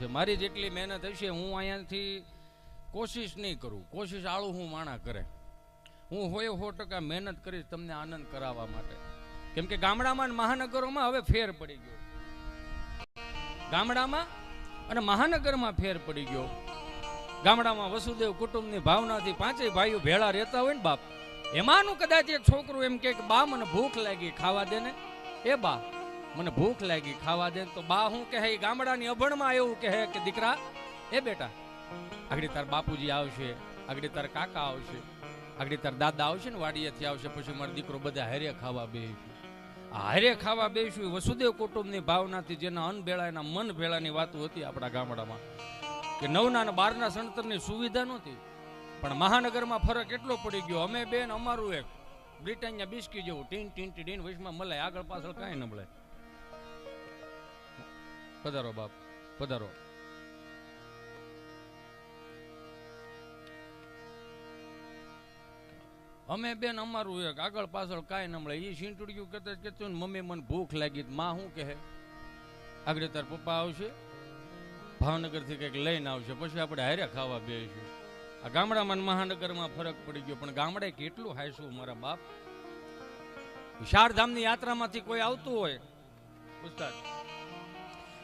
છે. મારી જેટલી મહેનત હશે હું અહીંયાથી કોશિશ નહીં કરું. કોશિશ આળું હું માણા કરે. હું હોય સો ટકા મહેનત કરીશ તમને આનંદ કરાવવા માટે. કેમ કે ગામડામાં મહાનગરોમાં હવે ફેર પડી ગયો. ગામડામાં અને મહાનગરમાં ફેર પડી ગયો. ગામડામાં વસુદેવ કુટુંબની ભાવનાથી પાંચેય ભાઈઓ ભેળા રહેતા હોય ને બાપ. એમાંનું કદાચ એક છોકરું એમ કે, બા મને ભૂખ લાગી ખાવા દે ને. એ બા મને ભૂખ લાગી, ખાવા દે તો બા હું કહે એ ગામડાની અભણમાં એવું કહે કે, દીકરા, એ બેટા, આગળ તાર બાપુજી આવશે, આગળ તાર કાકા આવશે, આગળ તાર દાદા આવશે ને વાડીએથી આવશે, પછી મારો દીકરો બધા હારે ખાવા બેસીશું હારે ખાવા બેસું વસુદેવ કુટુંબની ભાવનાથી જેના અન્ન ભેળા એના મન ભેળાની વાતો હતી આપણા ગામડામાં, કે નવના અને બારના સણતરની સુવિધા નહોતી, પણ મહાનગરમાં ફરક એટલો પડી ગયો, અમે બેન, અમારું એક બ્રિટનના બિસ્કી જેવું ટીન ટીન ટીન વચમાં મળે આગળ પાછળ કાંઈ ન મળે. પધારો બાપ, પધારો. અમે બેન અમારું એક, આગળ પાછળ કાંઈ ન મળે. એ સીંટુડિયું કહેતા કહેતું ને, મમ્મી, મને ભૂખ લાગી માં શું કહે? આગળ તાર પપ્પા આવશે, ભાવનગરથી કંઈક લઈને આવશે, પછી આપણે હારે ખાવા બેસીશું આ ગામડામાં મહાનગરમાં ફરક પડી ગયો, પણ ગામડે કેટલું હાઈશું મારા બાપ. ચાર ધામની યાત્રામાંથી કોઈ આવતું હોય? ઉસ્તાદ.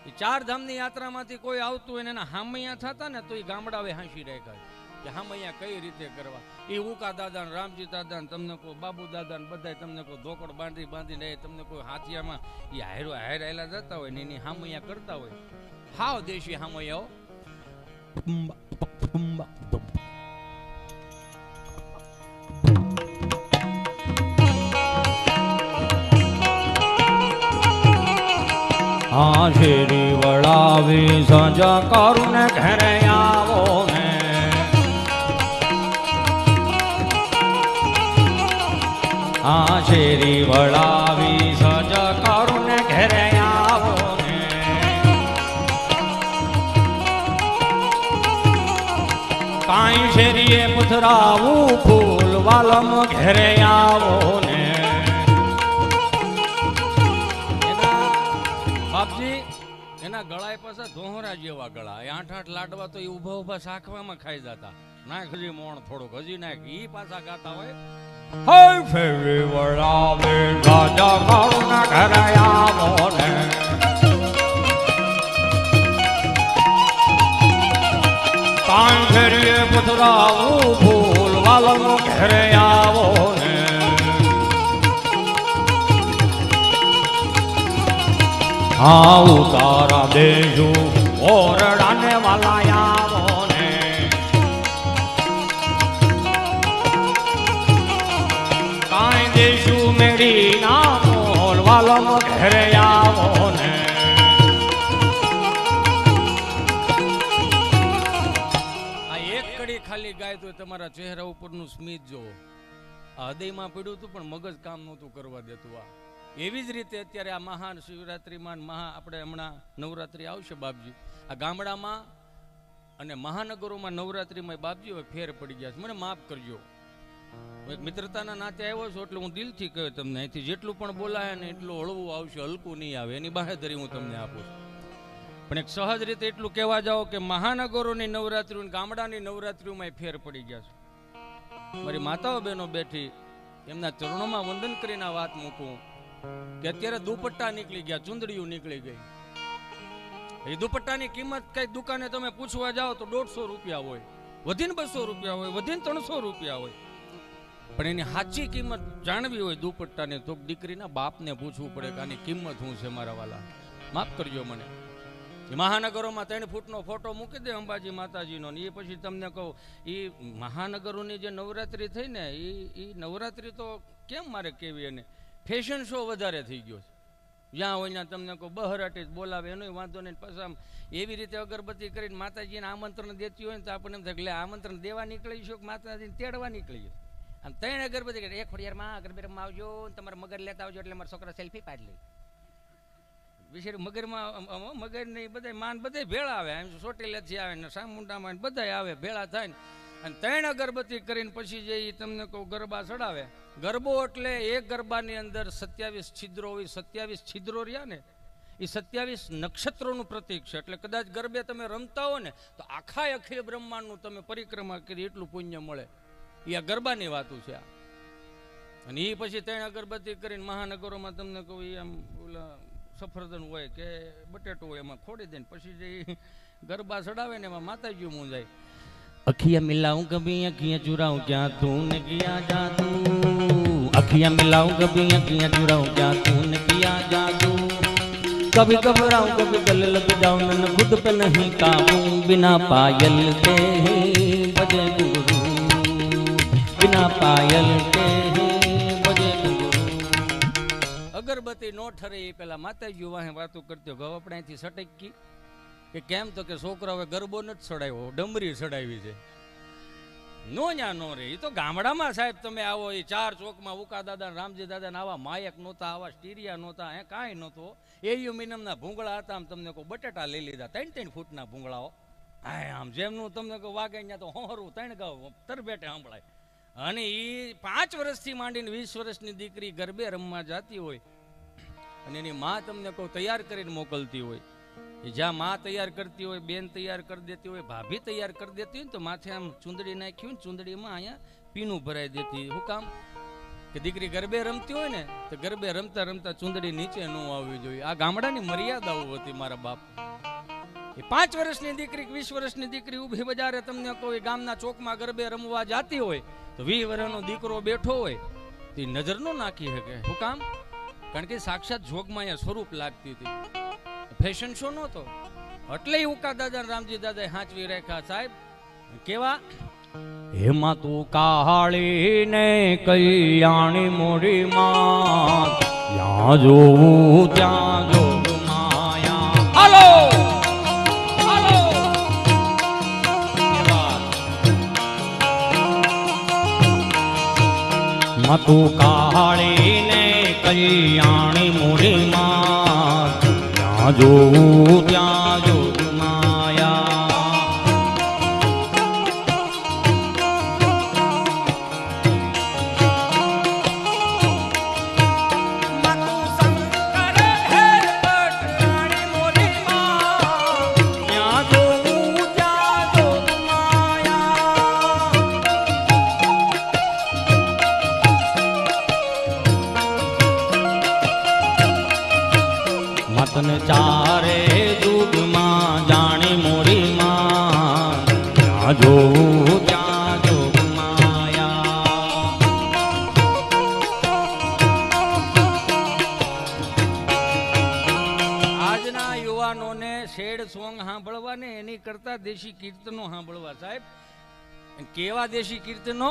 એ ચાર ધામની યાત્રામાંથી કોઈ આવતું હોય ને એના હામૈયા થતા ને તો એ ગામડાવે હાંસી રાખ્યા કે હામૈયા કઈ રીતે કરવા? એ ઉકા દાદા ને રામજી દાદા ને તમને કોઈ બાબુ દાદા ને બધા તમને કોઈ ધોકડ બાંધી બાંધીને એ તમને કોઈ હાથિયામાં એ હાયરો આયેલા જતા હોય ને એની હામૈયા કરતા હોય. હાવ દેશી હામૈયાઓ હા શેરી વળાવી સજા કરું ને ઘરે આવો ને. હા શેરી વળાવી સજા કરું ને ઘરે આવો ને. કાંઈ શેરીએ પુથરાવું ફૂલ વાલમ ઘરે આવો ને. એના ગળાએ ધોહરા જેવા ગળા. એ આઠ આઠ લાડવા તો એ ઊભા ઊભા શાખવામાં ખાઈ જતા. નાખ હજી મોણ થોડુંક, હજી નાખ. ઈ પાછા ગાતા હોય. હાય ફેરી વળાવે, રાજા ભાવના ઘરાયા મોને તાણ ફેરીએ પથરાવું ફૂલ વાલમ ઘરે હા ઉતારા દેજો ઓરડાને વાલાયા આવો ને કાંઈ દેશું મેળી ના આવો એક કડી ખાલી ગાય તો તમારા ચહેરા ઉપરનું સ્મિત જો હૃદયમાં પીડ્યું હતું પણ મગજ કામ નહોતું કરવા દેતું આ. એવી જ રીતે અત્યારે આ મહાન શિવરાત્રિમાં મહા આપણે હમણાં નવરાત્રિ આવશે બાપજી. આ ગામડામાં અને મહાનગરોમાં નવરાત્રિમાં બાપજી હવે ફેર પડી ગયા છે. મને માફ કરજો. એક મિત્રતાના નાતે આવ્યો છું, એટલે હું દિલથી કહ્યું તમને, અહીંથી જેટલું પણ બોલાય ને એટલું હળવું આવશે, હલકું નહીં આવે. એની બાહેધરી હું તમને આપું છું. પણ એક સહજ રીતે એટલું કહેવા જાઓ કે મહાનગરોની નવરાત્રિઓ ગામડાની નવરાત્રિઓમાં ફેર પડી ગયા છે. મારી માતાઓ બહેનો બેઠી, એમના ચરણોમાં વંદન કરીને આ વાત મૂકું. કે અત્યારે દુપટ્ટા નીકળી ગયા, ચુંદડીઓ નીકળી ગઈ. એ દુપટ્ટાની કિંમત કઈ દુકાને તમે પૂછવા જાઓ તો દોઢસો રૂપિયા હોય, વધીને બસો રૂપિયા હોય, વધીને ત્રણસો રૂપિયા હોય. પણ એની સાચી કિંમત જાણવી હોય દુપટ્ટાને, તો દીકરીના બાપને પૂછવું પડે કે આની કિંમત શું છે મારા વાલા. માફ કરજો મને. મહાનગરોમાં ત્રણ ફૂટનો ફોટો મૂકી દે અંબાજી માતાજીનો એ પછી તમને કહું એ મહાનગરોની જે નવરાત્રિ થઈ ને એ નવરાત્રિ તો કેમ મારે કેવી એને? ફેશન શો વધારે થઈ ગયો છે. જ્યાં હોય ત્યાં તમને કોઈ બહાર જ બોલાવે, એનો વાંધો નહીં. પછી આમ એવી રીતે અગરબત્તી કરીને માતાજીને આમંત્રણ દેતી હોય ને તો આપણને એમ થાય લે, આમંત્રણ દેવા નીકળી છો કે માતાજીને તેડવા નીકળી આમ ત્રણ અગરબત્તી કરી એક ખોડિયારમાં માં આવજો તમારે મગર લેતા આવજો એટલે મારા છોકરા સેલ્ફી પાડી લે. વિશેષ મગરમાં મગર નહીં બધા માન બધા ભેળા આવે. એમ ચોટીલેથી આવે ને સામુંડામાં બધા આવે, ભેળા થાય ને. અને ત્રણ અગરબત્તી કરીને પછી જે તમને કહું, ગરબા ચડાવે. ગરબો એટલે એક ગરબાની અંદર સત્યાવીસ છિદ્રો હોય, સત્યાવીસ છિદ્રો રહ્યા ને એ સત્યાવીસ નક્ષત્રોનું પ્રતીક છે. એટલે કદાચ ગરબે તમે રમતા હો ને, તો આખા અખિલ બ્રહ્માંડનું તમે પરિક્રમા કરી એટલું પુણ્ય મળે. એ આ ગરબાની વાતું છે આ. અને એ પછી ત્રણ અગરબત્તી કરીને મહાનગરોમાં તમને કહું એ આમ ઓલા સફરજન હોય કે બટેટો હોય એમાં ખોડી દે ને, પછી જે ગરબા ચડાવે ને એમાં માતાજી મૂંઝાય. अखिया मिलाऊं कभी, अखिया चुराऊं, क्या तूने किया जादू? अखिया मिलाऊं कभी, अखिया चुराऊं, क्या तूने किया जादू? कभी घबराऊं, कभी गल लग जाऊँ मन खुद पे नहीं काबू। बिना पायल के बजे गुरु। बिना पायल के बजे गुरु। अगरबत्ती नो ठरे, ये पहला माता युवा है बातों करते हो गव अपने सटक की। કે કેમ તો કે છોકરો હવે ગરબો નથી ચડાવ્યો, ડમરી ચડાવી છે. નો ન્યા નો રે એ તો ગામડામાં સાહેબ તમે આવો એ ચાર ચોકમાં ઉકા દાદા રામજી દાદા આવા માયક નહોતા, આવા સ્ટીરિયા નહોતા, હે કાંઈ નહોતો. એયુ મિનમના ભૂંગળા હતા આમ તમને કહું, બટેટા લઈ લીધા ત્રણ ત્રણ ફૂટના ભૂંગળાઓ. હા આમ જેમનું તમને કહું, વાગે ત્યાં તો હોરું ત્રણ ગાવ તરબેટે સાંભળાય અને એ પાંચ વર્ષથી માંડીને વીસ વર્ષની દીકરી ગરબે રમવા જાતી હોય, અને એની મા તમને કહું, તૈયાર કરીને મોકલતી હોય. એ જ્યાં માં તૈયાર કરતી હોય, બેન તૈયાર કરી દેતી હોય, ભાભી તૈયાર કરી દેતી હોય તો માથે આમ ચુંદડી નાખ્યું ને ચુંદડીમાં અહીંયા પીનું ભરાઈ દેતી હું કામ? કે દીકરી ગરબે રમતી હોય ને, તો ગરબે રમતા રમતા ચુંદડી નીચે ન આવવી જોઈએ. આ ગામડાની મર્યાદાઓ હતી મારા બાપ. એ પાંચ વર્ષની દીકરી વીસ વર્ષની દીકરી ઊભી બજારે તમને કોઈ ગામના ચોકમાં ગરબે રમવા જાતી હોય, તો વીસ વર્ષનો દીકરો બેઠો હોય, તો એ નજર નો નાખી શકે. હું કામ? કારણ કે સાક્ષાત જોગમાં અહીંયા સ્વરૂપ લાગતી હતી. ફેશન શો નહોતો? એટલે ઉકા દાદા રામજી દાદા હાંચવી રાખ્યા, સાહેબ. કેવા? હેમાં તું કાળી ને કલ્યાણી મોડી માં, ત્યાં જોવું ત્યાં જો માયા. હાલો! હાલો! મતુ કાળી ને કલ્યાણી મોડી માં જોઉં ત્યાં આજના શેડ સોંગ સાંભળવા ને એની કરતા દેશી કીર્તનો સાંભળવા. સાહેબ કેવા દેશી કીર્તનો?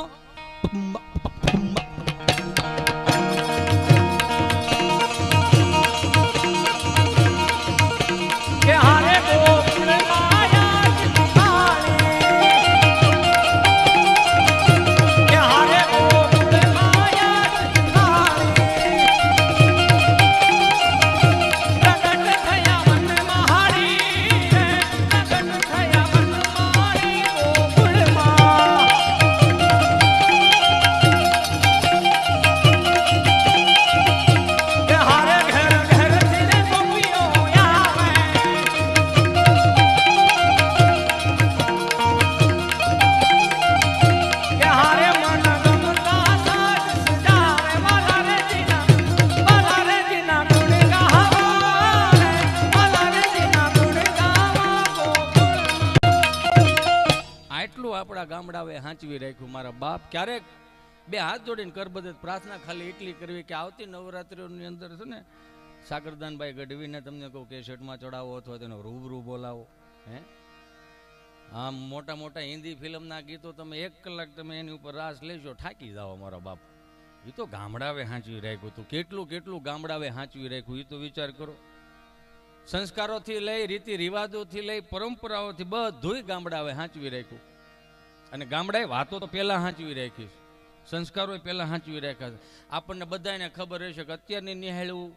ક્યારેક બે હાથ જોડીને કરબદત પ્રાર્થના ખાલી એટલી કરવી કે આવતી નવરાત્રિઓની અંદર છે ને, સાગરદાનભાઈ ગઢવીને તમને કહું કે શર્ટમાં ચડાવો અથવા તેનો રૂબરૂ બોલાવો, હે? આમ મોટા મોટા હિન્દી ફિલ્મના ગીતો તમે એક કલાક તમે એની ઉપર રાસ લેજો ઠાકી જાઓ મારા બાપ. એ તો ગામડાવે હાંચવી રાખ્યું હતું કેટલું કેટલું ગામડાવે હાંચવી રાખ્યું એ તો વિચાર કરો. સંસ્કારોથી લઈ, રીતિ રિવાજોથી લઈ, પરંપરાઓથી બધુંય ગામડાવે હાંચવી રાખ્યું. અને ગામડાએ વાતો તો પહેલા હાંચવી રાખી છે. સંસ્કારો પહેલા હાંચવી રાખ્યા છે. આપણને બધાને ખબર હશે કે અત્યારની નિહાળવું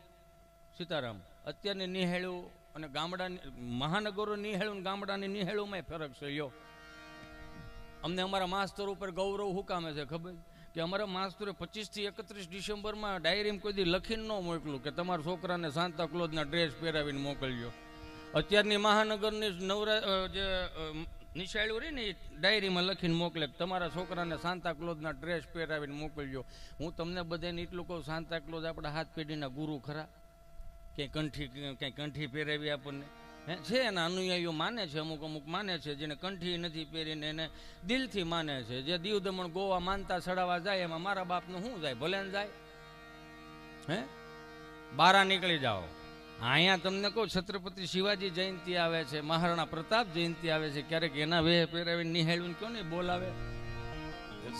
સીતારામ, અત્યારની નિહાળવું અને ગામડાની, મહાનગરો નિહાળવું ગામડાની નિહાળ્યુંમાં ફરક છે. યો અમને અમારા માસ્તર ઉપર ગૌરવ હું કામે છે ખબર? કે અમારા માસ્તરે પચીસથી એકત્રીસ ડિસેમ્બરમાં ડાયરીમાં કોઈ દી લખીને ન મોકલું કે તમારા છોકરાને સાંતા ક્લોઝના ડ્રેસ પહેરાવીને મોકલજો. અત્યારની મહાનગરની નવરા જે અ, નિશાળીઓ રહી ને એ ડાયરીમાં લખીને મોકલે તમારા છોકરાને સાંતા ક્લોઝના ડ્રેસ પહેરાવીને મોકલજો. હું તમને બધાને એટલું કહું સાંતા ક્લોઝ આપણા હાથ પેઢીના ગુરુ ખરા. ક્યાંય કંઠી ક્યાંય કંઠી પહેરાવી આપણને. હે છે એના અનુયાયીઓ માને છે અમુક અમુક માને છે જેને કંઠી નથી પહેરીને એને દિલથી માને છે. જે દીવ દમણ ગોવા માનતા ચડાવવા જાય એમાં મારા બાપનું શું જાય? ભલે જાય. હે? બારા નીકળી જાઓ. અહીંયા તમને કહું, છત્રપતિ શિવાજી જયંતિ આવે છે, મહારાણા પ્રતાપ જયંતિ આવે છે, ક્યારેક એના વેહ પહેરાવીને નિહાળવીને કયો નહીં બોલાવે?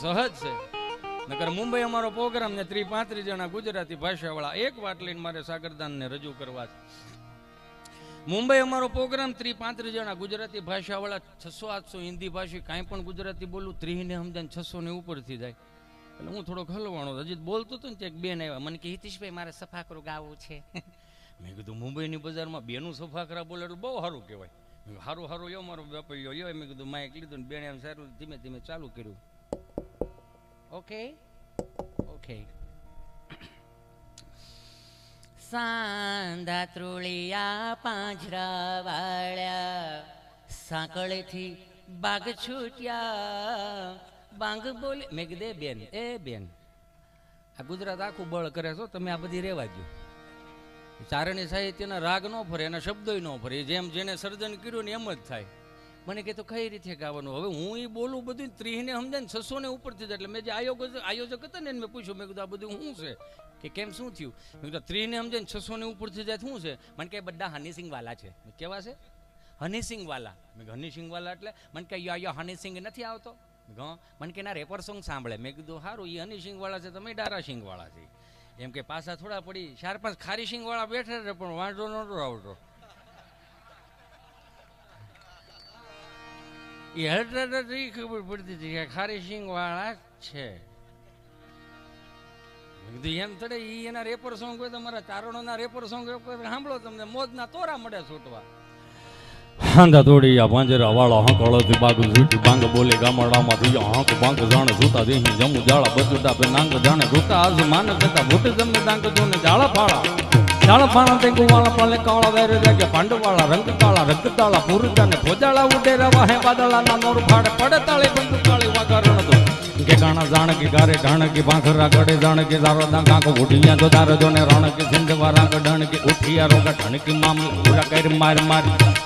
સહજ છે. નકર મુંબઈ અમારો પ્રોગ્રામ ને ત્રી પાંત્રીસ જણા ગુજરાતી ભાષાવાળા એક વાત લઈને મારે સાગરદાનને રજૂ કરવા છે. મુંબઈ અમારો પ્રોગ્રામ ત્રી પાંત્રીસ જણા ગુજરાતી ભાષાવાળા છસો આઠસો હિન્દી ભાષી કાંઈ પણ ગુજરાતી બોલું, ત્રીને સમજાય છસો ને ઉપરથી જાય. એટલે હું થોડોક હલવાણો, હજી બોલતો હતો ને ત્યાં બેન આવ્યા. મને કે, હિતેશભાઈ, મારે સફાકરું ગાવું છે. મેં કીધું, મુંબઈની બજારમાં બેનું સફાકરા બોલે એટલે બહુ સારું કહેવાય. સારું સારું યો મારો વેપારીઓ યો મેં કીધું માઇક લીધું ને બેણે એમ સારું ધીમે ધીમે ચાલુ કર્યું. ઓકે? ઓકે. સાંધા ત્રુળિયા પાંજરા વાળ્યા સાંકળેથી બાગ છૂટ્યા, બાંગ બોલે મેં કીધે બેન, એ બેન, આ ગુજરાત આખું બળ કરે છો તમે આ બધી રહેવા દો ચારણી સાહિત્યના રાગ ન ફરે, એના શબ્દોય ન ફરે. જેમ જેને સર્જન કર્યું ને એમ જ થાય. મને કે તો કઈ રીતે ગાવાનું? હવે હું એ બોલું બધું ત્રીહને સમજાય ને છસો ને ઉપરથી એટલે મેં જે આયોગ આયોજક હતા ને મેં પૂછ્યું, મેં કીધું, આ બધું શું છે? કે કેમ શું થયું? મેં કીધું, ત્રીહને સમજાય ને છસો ને ઉપરથી જાય શું છે? મને કે, બધા હનીસિંગ વાલા છે કેવા છે? હનીસિંગ વાલા મેં હનીસિંગ એટલે? મને કે, યો યો હનીસિંગ નથી આવતો. મને કે, ના, રેપર સોંગ સાંભળે. મેં કીધું સારું એ હનીસિંગ વાળા છે, તમે ડારા સિંગ વાળા છે. એમ કે પાછા થોડા પડી ચાર પાંચ ખારી સિંગ વાળા બેઠા રહે પણ વાંધો નહોતો આવતો. એ હરતા એ ખબર પડતી હતી કે ખારી સિંગ વાળા છે. એમ થડે એ એના રેપર સોંગ હોય તમારા ચારણોના રેપર સોંગ સાંભળો તમને, મોજના તોરા મળે છૂટવા. હાંધા આ પાંજરા વાળા હંકળોથી બાગ ઝૂટી બાંગ બોલે ગામડામાં થઈ હંક બાંગ જાણે સૂતા દેહી જમુ જાળા બચુટા પે નાંગ જાણે રૂતા આજ માન કરતા ભૂટ જમને દાંગ જોને જાળા ફાળા. જાળા ફાળા તે ગુવાળા પાલે કાળા વેરે જાગે પાંડવાળા રંગ કાળા રંગ તાળા પુરુષા ને ભોજાળા ઉડેરા વાહે વાદળા ના નોર પડે તાળે બંદુ તાળે વાગારણ કે ગાણા જાણ કે ગારે ઢાણ કે જાણ કે દારો દા કાકો ઉઠિયા તો દારો જોને રણ કે સિંધવા રાંગ ઢણ કે ઉઠિયા રોગા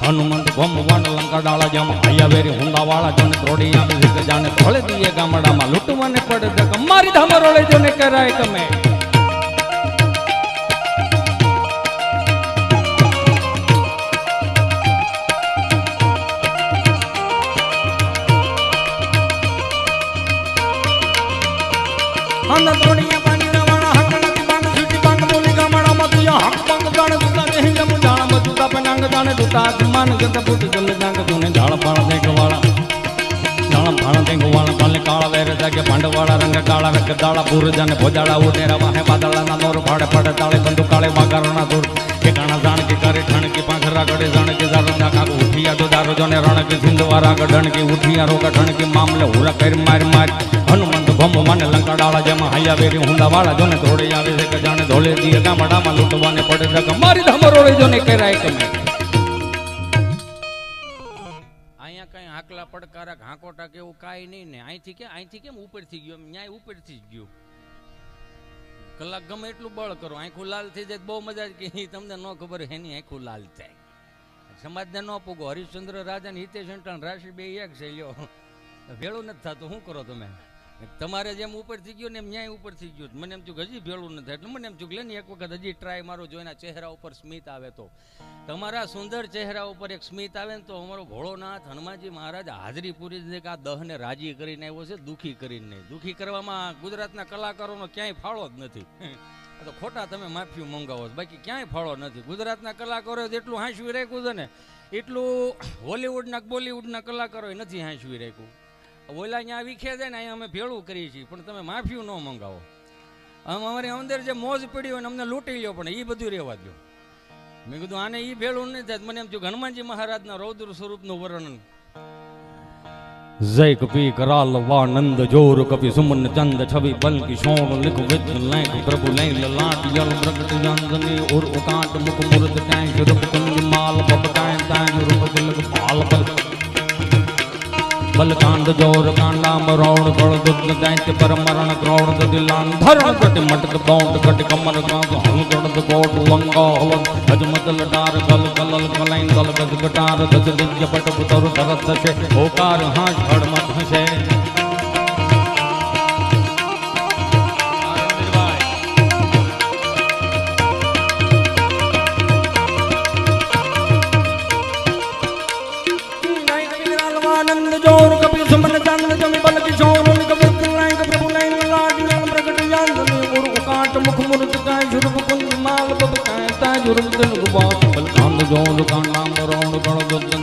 હનુમંત ભમ વન લંકા ડાળા જમ, આયા વેરી હુંડા વાળા જોને ત્રોડી ગામડામાં, લૂંટવાને પડે મારી ધામરોળે જોને કરાય ને કરાય તોડીયા આસમાન ગત ફૂટ જમ જાંગ જોને ઝાળ પાળ દેખ વાળા ઝાળ પાળ દેખ વાળા પાલે કાળા વેરે જાગે પાંડવાળા રંગ કાળા રંગ દાળા પૂર જાને ભોજાળા ઉડેરા વાહે વાદળા ના નોર ફાડે ફાડે તાળે બંદુ કાળે વાગારણા દૂર કે કે કરે ઠણ કે તો દારો જોને રણ કે સિંધવારા ગઢણ કે ઉઠિયા કર માર માર. હનુમંત ભમ મને લંકડાળા જેમ હૈયા વેરી હુંડા વાળા જોને ધોળે આવે છે કે જાણે ધોળે દીએ ગામડામાં લૂંટવાને પડે છે મારી ધમરોળે જોને કરાય કમે અહીંયા કઈ હાકલા પડકારા હાંકોટા કે એવું કાંઈ નહીં ને. અહીંથી કે અહીંથી કેમ ઉપરથી ગયો? ન્યાય ઉપરથી જ ગયો. કલાક ગમે એટલું બળ કરો. આંખું લાલ થઈ જાય બહુ મજા કે તમને ન ખબર એની આંખું લાલ થાય. સમાજને ન પૂગો. હરિશ્ચંદ્ર રાજા ને હિતેશ રાશિ બે એક છે, લ્યો. ભેળું નથી થતું. શું કરો તમે? તમારે જેમ ઉપર થઈ ગયો ને એમ ન્યાય ઉપરથી ગયો. મને એમ થયું હજી ભેળું નથી એટલે મને એમ થયું લે ને એક વખત હજી ટ્રાય મારો જોઈને ચહેરા ઉપર સ્મિત આવે તો. તમારા સુંદર ચહેરા ઉપર એક સ્મિત આવે ને તો અમારો ભોળોનાથ, હનુમાનજી મહારાજ હાજરી પૂરી દે કે આ દહને રાજી કરીને આવ્યો છે, દુઃખી કરીને. નહીં દુખી કરવામાં ગુજરાતના કલાકારોનો ક્યાંય ફાળો જ નથી. આ તો ખોટા તમે માફી મંગાવો છો. બાકી ક્યાંય ફાળો નથી. ગુજરાતના કલાકારો જેટલું હાંસવી રાખ્યું છે ને. એટલું હોલિવૂડના બોલિવૂડના કલાકારોએ નથી હાંસવી રાખ્યું. ઓલા અહીંયા વિખે છે ને, અહીંયા અમે ભેળું કરીએ છીએ, પણ તમે માફિયું ન મંગાવો. આમ અમારી અંદર જે મોજ પડી હોય ને, અમને લૂંટી લ્યો, પણ એ બધું રહેવા દો મેં કીધું, આને એ ભેળું નહીં થાય. મને એમ થયું, હનુમાનજી મહારાજના રૌદ્ર સ્વરૂપનું વર્ણન. જય કપી કરાલ વાનંદ, જોર કપી સુમન ચંદ, છબી બલ કિશોર લિખ વિદ લેખ, પ્રભુ લઈ લલાટ યલ પ્રગટ જાનની ઓર ઉકાટ, મુખ મૂર્ત કાય રૂપ કંજ, માલ, પપ કાય તાય રૂપ દિલ પાલ, પલ. બલકાંડ જોર કાંડા મરોણ ગળ દુધ દૈત્ય પર મરણ ગ્રોણ દિલાન ધરણ પ્રતિ મટક દોંડ કટ કમર ગાંગ હું દોડ કોટ વંગો હવન અજમત લટાર ગલ ગલલ ગલૈન દલ ગજ ગટાર ગજ દિવ્ય પટ પુતર તરત થશે ઓકાર હાંસ હડમત હશે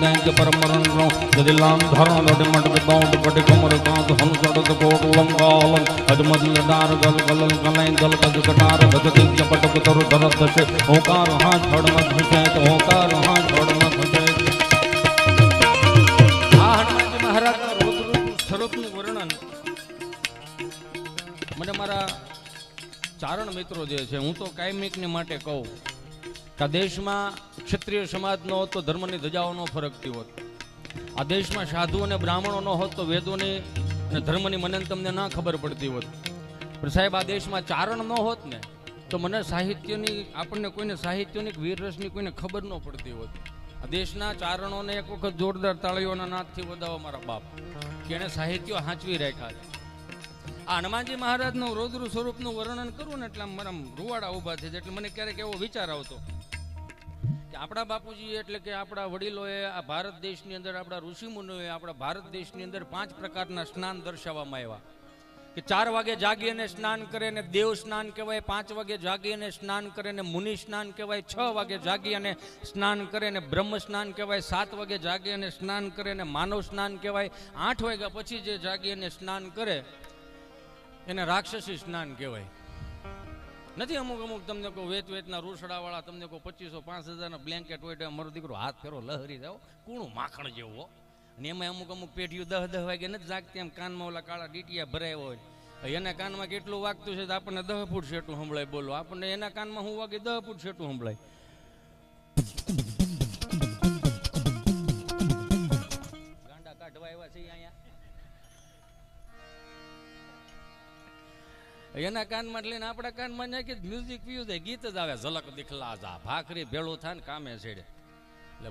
दैत्य पर मरण द्रोण दिलान धरण कटि मटक बौंट कटि कमर गांग हल गड़ कोट लंगा हलन अजमत लटार गल गलल गलैन गल गज गटार गज दिव्य पट पुतर धरत दशे ओकार हाथ खड़ मत हसे ओकार हाथ खड़ मत हसे આ હનુમાનજી મહારાજના રોદરૂપ સ્વરૂપનું વર્ણન મને મારા ચારણ મિત્રો જે છે હું તો કાયમિકને માટે કહું આ દેશમાં ક્ષત્રિય સમાજ ન હોત તો ધર્મની ધજાઓનો ફરકતી હોત. આ દેશમાં સાધુ અને બ્રાહ્મણો ન હોત તો વેદોની અને ધર્મની મને તમને ના ખબર પડતી હોત. પણ સાહેબ, આ દેશમાં ચારણ ન હોત ને, તો મને સાહિત્યની, આપણને કોઈને સાહિત્યની વીરરસની કોઈને ખબર ન પડતી હોત. આ દેશના ચારણોને એક વખત જોરદાર તાળીઓના નાદથી વધાવો મારા બાપ, કે એને સાહિત્યો હાંચવી રાખ્યા છે. આ હનુમાનજી મહારાજનું રૌદ્ર સ્વરૂપનું વર્ણન કરું ને એટલે મારા રૂવાડા ઊભા છે એટલે મને ક્યારેક એવો વિચાર આવતો કે આપણા બાપુજી એટલે કે આપણા વડીલોએ આ ભારત દેશની અંદર, આપણા ઋષિમુનિઓએ આપણા ભારત દેશની અંદર પાંચ પ્રકારના સ્નાન દર્શાવવામાં આવ્યા. કે ચાર વાગે જાગી અને સ્નાન કરે ને દેવ સ્નાન કહેવાય, પાંચ વાગે જાગી અને સ્નાન કરે ને મુનિ સ્નાન કહેવાય, છ વાગે જાગી અને સ્નાન કરે ને બ્રહ્મ સ્નાન કહેવાય, સાત વાગે જાગી અને સ્નાન કરે ને માનવ સ્નાન કહેવાય, આઠ વાગ્યા પછી જે જાગી અને સ્નાન કરે, એને રાક્ષસી સ્નાન કહેવાય. નથી અમુક અમુક તમને કહું વેચ વેચના રૂસડાવાળા, તમને કહું પચીસો પાંચ હજારના બ્લેન્કેટ હોય તો મારો દીકરો હાથ ફેરો લહરી જાવ કૂણું માખણ જેવો. અને એમાં અમુક અમુક પેઢીઓ દહ દહ વાગે નથી જાગતી, એમ કાનમાં ઓલા કાળા ડીટીયા ભરાયા હોય. એના કાનમાં કેટલું વાગતું છે તો આપણને દહ ફૂટ શેટું સંભળાય બોલો. આપણને એના કાનમાં હું વાગે દહ ફૂટ શેટું સંભળાય. ગાંડા કાઢવા આવ્યા છે અહીંયા. એના કાનમાં લઈને આપણા કાનમાં નાખી મ્યુઝિક થાય ગીત જ આવે, ઝલક દીખલા જા, ભાખરી ભેળું થાય ને કામે છેડે. એટલે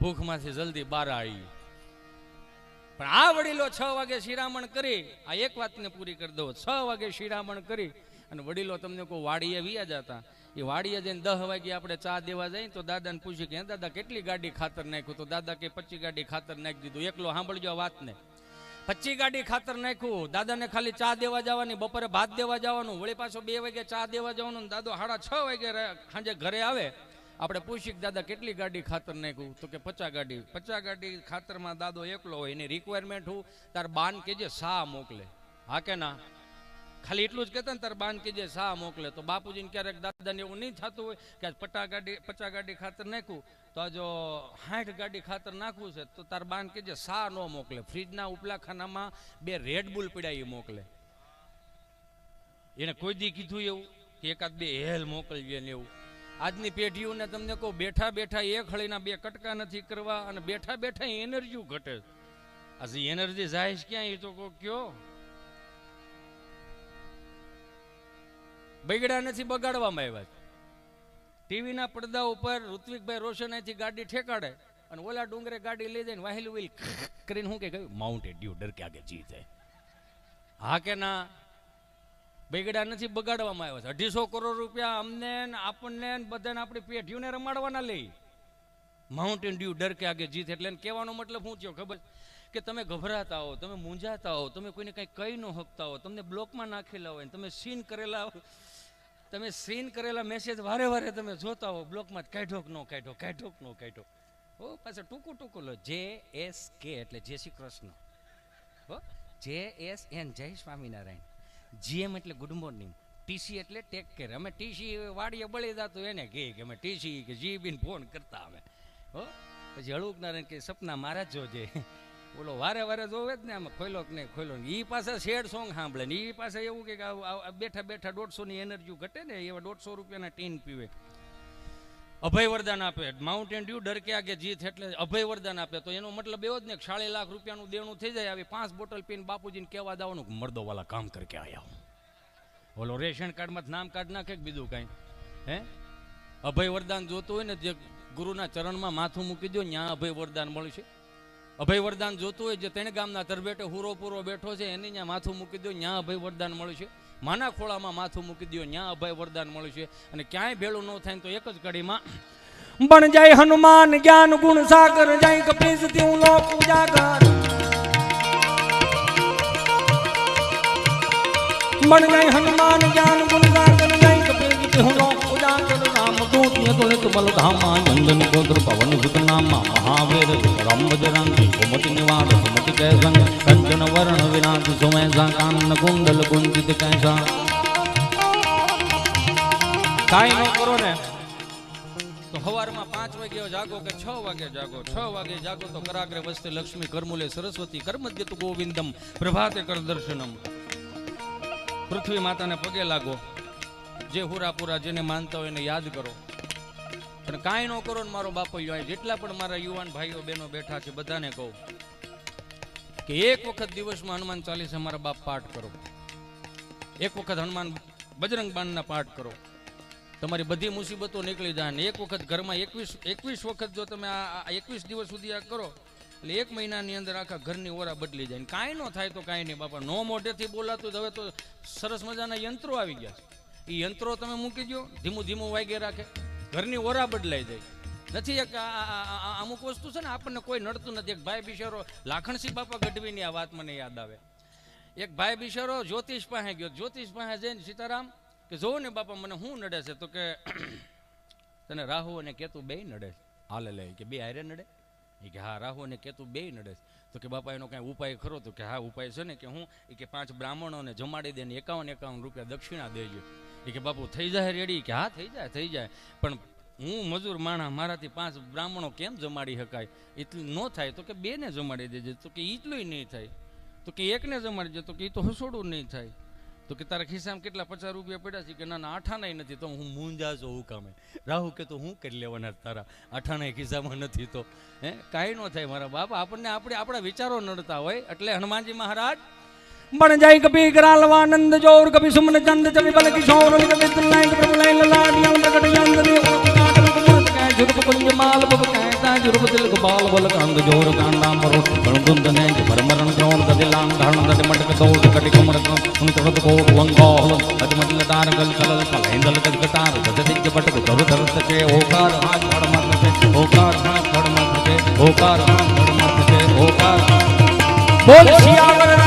ભૂખમાંથી જલ્દી બહાર આવી. પણ આ વડીલો છ વાગે શિરામણ કરી, આ એક વાતને પૂરી કરી દો છ વાગે શિરામણ કરી, અને વડીલો તમને કોઈ વાડીએ વિયા જતા. એ વાડીએ જઈને દહ વાગે આપણે ચા દેવા જઈએ, તો દાદાને પૂછ્યું કે દાદા, કેટલી ગાડી ખાતર નાખ્યું તો દાદા કે, પચી ગાડી ખાતર નાખી દીધું. એકલો સાંભળજો વાત વાતને. પચી ગાડી ખાતર નાખ્યું. દાદાને ખાલી ચા દેવા જવાની, બપોરે ભાત દેવા જવાનું. વળી પાછો બે વાગે ચા દેવા જવાનું દાદો સાડા છ વાગે સાંજે ઘરે આવે. આપણે પૂછીએ દાદા કેટલી ગાડી ખાતર નાખ્યું? તો કે પચા ગાડી. પચા ગાડી ખાતરમાં દાદો એકલો હોય, એની રિક્વાયરમેન્ટ હું તાર બાન કેજે સા મોકલે. હા કે ના? ખાલી એટલું જ કહેતા ને તાર બાન કેજે સા મોકલે. તો બાપુજીને ક્યારેક દાદાને એવું નહીં થતું હોય કે પટા ગાડી પચા ગાડી ખાતર નાખ્યું. તો જો સાઠ ગાડી ખાતર નાખવું છે, તો તાર બાન કેજે સા ન મોકલે. ફ્રીજના ઉપલા ખાનામાં બે રેડ બુલ પીડા એ મોકલે. એને કોઈ દી કીધું એવું કે એકાદ બે હેલ મોકલજે ને એવું. આજની પેઢીઓને તમને કહું, બેઠા બેઠા એક હળીના બે કટકા નથી કરવા અને બેઠા બેઠા એનર્જી ઘટે આજે એનર્જી જાય છે ક્યાં એ તો કહો, કયો? બગડ્યા નથી, બગાડવામાં આવ્યા ટીવીના પડદા ઉપર ઋત્વિકભાઈ રોશન અહીંથી ગાડી ઠેકાડે અને ઓલા ડુંગરે ગાડી લઈ જઈને વાહેલ વ્હીલ કરીને શું કે કહ્યું? માઉન્ટેડ ડ્યુ ડર કે આગે જીત હે. હા કે ના? બગડ્યા નથી બગાડવામાં આવ્યા છે. અઢીસો કરોડ રૂપિયા અમને આપણને બધાને આપણી પેઢીઓને રમાડવાના લઈ. માઉન્ટેન ડ્યુ ડર કે આગે જીત એટલે કહેવાનો મતલબ શું થયો ખબર? કે તમે ગભરાતા હો, તમે મૂંઝાતા હો, તમે કોઈને કંઈ કહી ન શકતા હો, તમને બ્લોકમાં નાખેલા હોય તમે સીન કરેલા તમે સીન કરેલા મેસેજ વારે વારે તમે જોતા હો, બ્લોકમાં કાઢો કે ન કાઢો કાઢો કે ન કાઢો. હો, પાછા ટૂંકું ટૂંકું લો. જે એસ કે એટલે જય શ્રી કૃષ્ણ. હો જે એસ એન જય સ્વામિનારાયણ. જીએમ એટલે ગુડ મોર્નિંગ ટીસી એટલે ટેક કેર અમે ટીસી વાડીએ બળી જાતું એને કહે કે અમે ટીસી કે જી બીન ફોન કરતા અમે. હો, પછી હળુક નારાયણ કે, સપના મારા જોજે. ઓલો વારે વારે જોવે જ ને આમાં ખોલો કે નહીં ખોલો એ પાસે શેડ સોંગ સાંભળે ને એ પાસે એવું કે બેઠા બેઠા દોઢસો ની એનર્જી ઘટે ને, એવા દોઢસો રૂપિયાના ટીન પીવે. અભય વરદાન આપે, માઉન્ટેન ડ્યુ ડર કે આગે જીત એટલે અભય વરદાન આપે. તો એનો મતલબ એવો જ ને સાડી લાખ રૂપિયાનું દેણું થઈ જાય, આવી પાંચ બોટલ પીને બાપુજીને કહેવા દાવાનું મર્દો વાલા કામ કરકે આવ્યા ઓલો રેશન કાર્ડમાં નામ કાર્ડ નાખે બીજું કાંઈ? હે? અભય વરદાન જોતું હોય ને, જે ગુરુના ચરણમાં માથું મૂકી દો ત્યાં અભય વરદાન મળશે. અભય વરદાન જોતું હોય જે તેણે ગામના તરબેટે હુરો પૂરો બેઠો છે, એને ત્યાં માથું મૂકી દો ત્યાં અભય વરદાન મળશે. માના ખોળામાં માથું મૂકી દો ત્યાં અભય વરદાન મળશે. અને ક્યાંય ભેળું ન થાય તો એક જ કડીમાં બણ જાય હનુમાન જ્ઞાન ગુણ સાગર, જાય કપીસ ત્યું લોક ઉજાગર. બણ જાય હનુમાન જ્ઞાન ગુણ સાગર, જાય કપીસ ત્યું લોક પૂજા બલ ધામા નંદન ગોત્ર પવન સુત નામા મહાવીર રામ બજરંગી કુમતિ નિવાડ સુમતિ કે કંચન વર્ણ કાઈ ન કરો ને. તો સવારમાં પાંચ વાગે જાગો કે છ વાગે જાગો છ વાગે જાગો તો કરાગ્રે વસ્તે લક્ષ્મી કર્મુલે સરસ્વતી કર્મદ્યતુ ગોવિંદમ પ્રભાતે કર દર્શનમ પૃથ્વી માતાને પગે લાગો જે હુરાપુરા જેને માનતા હોય એને યાદ કરો. પણ કાંઈ ન કરો ને મારો બાપો અહીં જેટલા પણ મારા યુવાન ભાઈઓ બહેનો બેઠા છે, બધાને કહું કે એક વખત દિવસમાં હનુમાન ચાલીસા મારા બાપ પાઠ કરો. એક વખત હનુમાન બજરંગ બાણના પાઠ કરો. તમારી બધી મુસીબતો નીકળી જાય ને એક વખત ઘરમાં એકવીસ એકવીસ વખત જો તમે આ એકવીસ દિવસ સુધી આ કરો, એટલે એક મહિનાની અંદર આખા ઘરની ઓરા બદલી જાય ને કાંઈ ન થાય તો કાંઈ નહીં. બાપા, નો મોઢેથી બોલાતું હવે તો સરસ મજાના યંત્રો આવી ગયા છે. એ યંત્રો તમે મૂકી દો ધીમું ધીમું વાગે રાખે. ઘરની ઓરા બદલાઈ જાય. નથી એક અમુક વસ્તુ છે ને આપણને કોઈ નડતું નથી. એક ભાઈ બિશારો લાખણસિંહ બાપા ગઢવીની આ વાત મને યાદ આવે. એક ભાઈ બિશારો જ્યોતિષ પાસે ગયો. જ્યોતિષ પાસે જઈને સીતારામ કે, જોવો ને બાપા, મને શું નડે છે? તો કે, તને રાહુ અને કેતુ બે નડે હાલે લે. કે બે હારે નડે? એ કે હા, રાહુ અને કેતુ બે નડે છે. તો કે, બાપા, એનો કાંઈ ઉપાય ખરો? તો કે, હા, ઉપાય છે ને કે હું, એ કે પાંચ બ્રાહ્મણોને જમાડી દે ને એકાવન એકાવન રૂપિયા દક્ષિણા દેજો. એ કે, બાપુ, થઈ જાય રેડી. કે, હા, થઈ જાય થઈ જાય. પણ હું મજૂર માણા મારાથી પાંચ બ્રાહ્મણો કેમ જમાડી શકાય એટલું ન થાય તો કે બેને જમાડી દેજે. તો કે એટલું નહીં થાય. તો કે એકને જમાડી દે. તો કે એ તો હસોડું નહીં થાય. તો કે તારા ખિસ્સામાં કેટલા પચાસ રૂપિયા પડ્યા છે? કે ના ના, આઠાનાય નથી. તો હું મૂંઝા છો હું કામે. રાહુ કે તો હું કરી લેવાના તારા? આઠાના ખિસ્સામાં નથી તો. હે? કાંઈ ન થાય મારા બાપ. આપણને આપણે આપણા વિચારો નડતા હોય. એટલે હનુમાનજી મહારાજ ਬਣ ਜਾਈ ਕਬੀ ਗਰਾਲਵਾਨੰਦ जोर कभी सुमन चंद ਚਵੀ बल ਕਿਸ਼ੋਰ ਨਿਕ ਦੇ ਤਲਾਈ ਪ੍ਰਭ ਲਾਈ ਲਲਾਡੀਆਂ ਲਗਟ ਜਾਂਦ ਦੇ ਕਾਟਲ ਕੁਮਾਰ ਕੈ ਜੁਰਬ ਕੁੰਜ ਮਾਲ ਬਬ ਕੈ ਤਾ ਜੁਰਬ ਦਿਲ ਗੋਪਾਲ ਬਲ ਕੰਦ ਜੋਰ ਕਾਂਡਾ ਮਰੋ ਗਣ ਗੁੰਦ ਨੇ ਜਰ ਮਰਨ ਜੋਨ ਦਾ ਦਿਲਾਂ ਧਣ ਦਾ ਮਟਕ ਤੋੜ ਕਟਿ ਕੁਮਰ ਕੰ ਸੁਨ ਤਵਤ ਕੋ ਵੰਗੋਲ ਅਜ ਮਤਲ ਦਾਰ ਗਲ ਕਲ ਕਲੈਂਦਲ ਗਜ ਕਟਾਰ ਗਜ ਦਿਜ ਬਟਕ ਦਰ ਦਰ ਸਕੇ ਓਕਾਰ ਹਾਜ ਫੜ ਮਰ ਸਕੇ ਓਕਾਰ ਹਾਜ ਫੜ ਮਰ ਸਕੇ ਓਕਾਰ ਹਾਜ ਫੜ ਮਰ ਸਕੇ ਓਕਾਰ ਬੋਲ ਸਿਆਵਰ